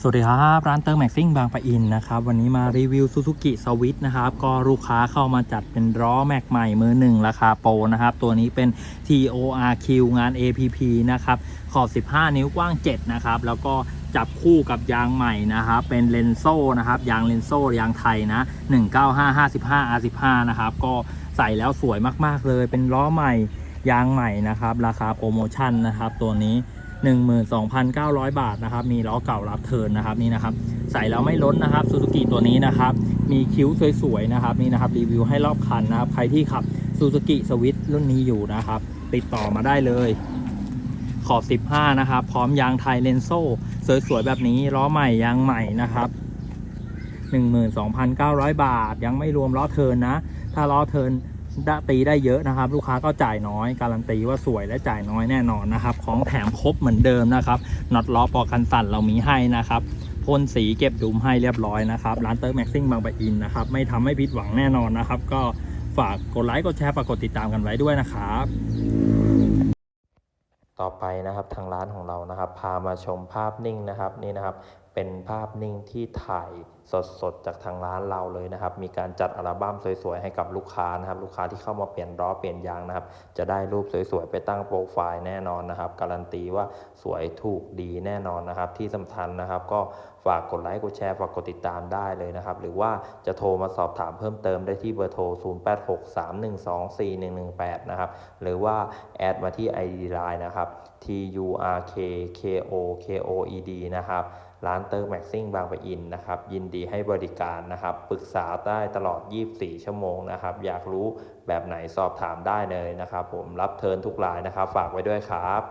สวัสดีครับ ร้านเติมแม็กซิ่งบางปะอินนะครับวันนี้มารีวิว Suzuki Swift นะครับ ก็ลูกค้าเข้ามาจัดเป็นล้อแม็กใหม่มือหนึ่งราคาโปรนะครับ ตัวนี้เป็น TORQ งาน APP นะครับ ขอบ 15 นิ้วกว้าง 7 นะครับ แล้วก็จับคู่กับยางใหม่นะครับเป็นเลนโซ่นะครับยางเลนโซ่ยางไทยนะ 195 55 R15 นะครับก็ใส่แล้วสวยมากๆเลยเป็นล้อใหม่ยางใหม่นะครับ ราคาโปรโมชั่นนะครับ ตัวนี้ 12,900 บาทนะครับ มีล้อเก่ารับเทินนะครับนี่นะครับ ใส่แล้วไม่ล้นนะครับซูซูกิตัวนี้นะครับ มีคิ้วสวยๆนะครับนี่นะครับรีวิวให้รอบคันนะครับ ใครที่ขับซูซูกิสวิตรุ่นนี้อยู่นะครับ ติดต่อมาได้เลยขอบ 15 นะครับ พร้อมยางไทยเลนโซ่ สวย ๆ แบบนี้ล้อใหม่ยางใหม่นะครับ 12,900 บาท ยังไม่รวมล้อเทินนะ ถ้าล้อเทิน ได้ตีได้เยอะนะครับ ลูกค้าก็จ่ายน้อย การันตีว่าสวยและจ่ายน้อยแน่นอนนะครับ ของแถมครบเหมือนเดิมนะครับน็อตล้อปอกันสั่นเรามีให้นะครับพ่นสีเก็บดุมให้เรียบร้อยนะครับ ร้านเติร์แม็กซิ่งบางปะอินนะครับ ไม่ทำให้ผิดหวังแน่นอนนะครับ ก็ฝากกดไลค์กดแชร์ฝากกดติดตามกันไว้ด้วยนะครับ ต่อไปนะครับทางร้านของเรานะครับ พามาชมภาพนิ่งนะครับนี่นะครับ เป็นภาพนิ่งที่ถ่ายสดๆจากทางร้านเราเลยนะครับ มีการจัดอัลบั้มสวยๆให้กับลูกค้านะครับ ลูกค้าที่เข้ามาเปลี่ยนล้อเปลี่ยนยางนะครับ จะได้รูปสวยๆไปตั้งโปรไฟล์แน่นอนนะครับ การันตีว่าสวยถูกดีแน่นอนนะครับ ที่สำคัญนะครับ ก็ฝากกดไลค์กดแชร์ฝากกดติดตามได้เลยนะครับ หรือว่าจะโทรมาสอบถามเพิ่มเติมได้ที่เบอร์โทร 0863124118 นะครับ หรือว่าแอดมาที่ ID Line นะครับ T U R K K O K O E D นะครับ ร้านเตอร์แม็กซิ่งบางปะอินนะครับยินดีให้บริการนะครับปรึกษาได้ตลอด 24 ชั่วโมงนะครับอยากรู้แบบไหนสอบถามได้เลยนะครับ ผมรับเทิร์นทุกรายนะครับ ฝากไว้ด้วยครับ